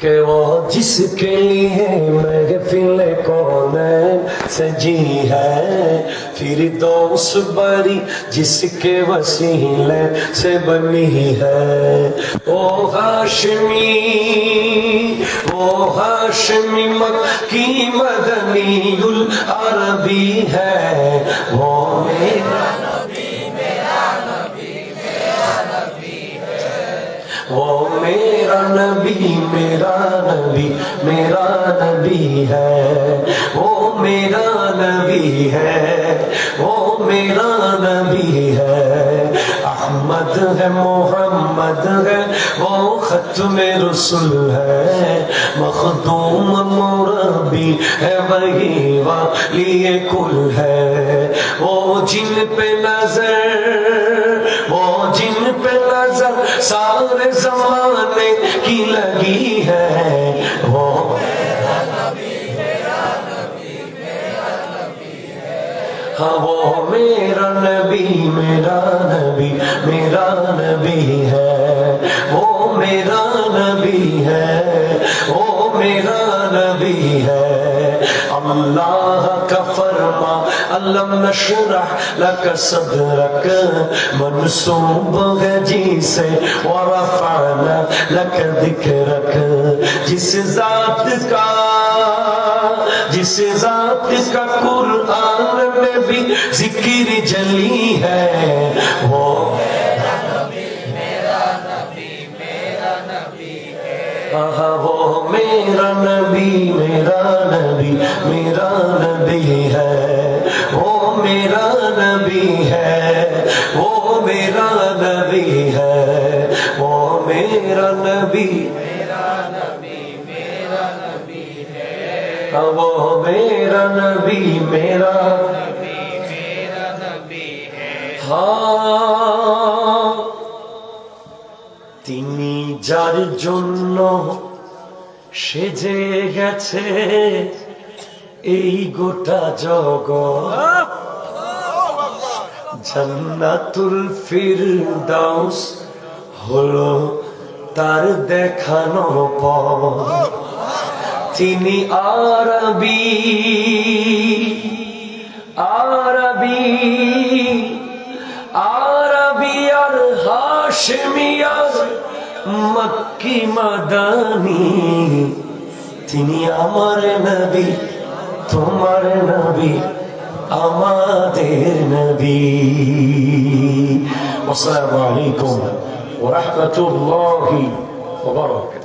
کہ وہ جس کے لیے محفل کونین سجی ہے، پھر دوس بری جس کے وسیلے سے بنی ہے۔ او ہاشمی او ہاشمی مکی مدنی العربی ہے۔ وہ میرا میرا نبی میرا نبی میرا نبی ہے۔ وہ میرا نبی ہے، وہ میرا نبی ہے۔ احمد ہے، محمد ہے، وہ ختم رسول ہے۔ مخدوم مربی ہے، وہی والی کل ہے۔ وہ جن پہ نظر، وہ جن پہ نظر، سارے زمانے ہاں وہ میرا نبی میرا نبی میرا نبی ہے۔ وہ میرا نبی ہے، وہ میرا نبی ہے۔ اللہ کا فرما، علم نشرح لك صدرك منصوب ہے جی سے ورفعنا لك ذکرك جس ذات کا، جس ذات کا قرآن بھی ذکر جلی ہے۔ وہ وہ میرا نبی میرا نبی میرا نبی ہے۔ وہ میرا نبی ہے، وہ میرا نبی ہے۔ وہ میرا نبی، وہ میرا نبی، میرا তিনি যার জন্য সেজে গেছে এই গোটা জগৎ। জান্নাতুল ফিরদাউস হলো তার দেখানো পথ। তিনি আরবি আরবি হাশমি আর মক্কি মাদানি তিনি আমার নবী তোমার নবী আমাদের নবী আসসালামু আলাইকুম ওয়া রাহমাতুল্লাহি ওয়া বারাকাতুহু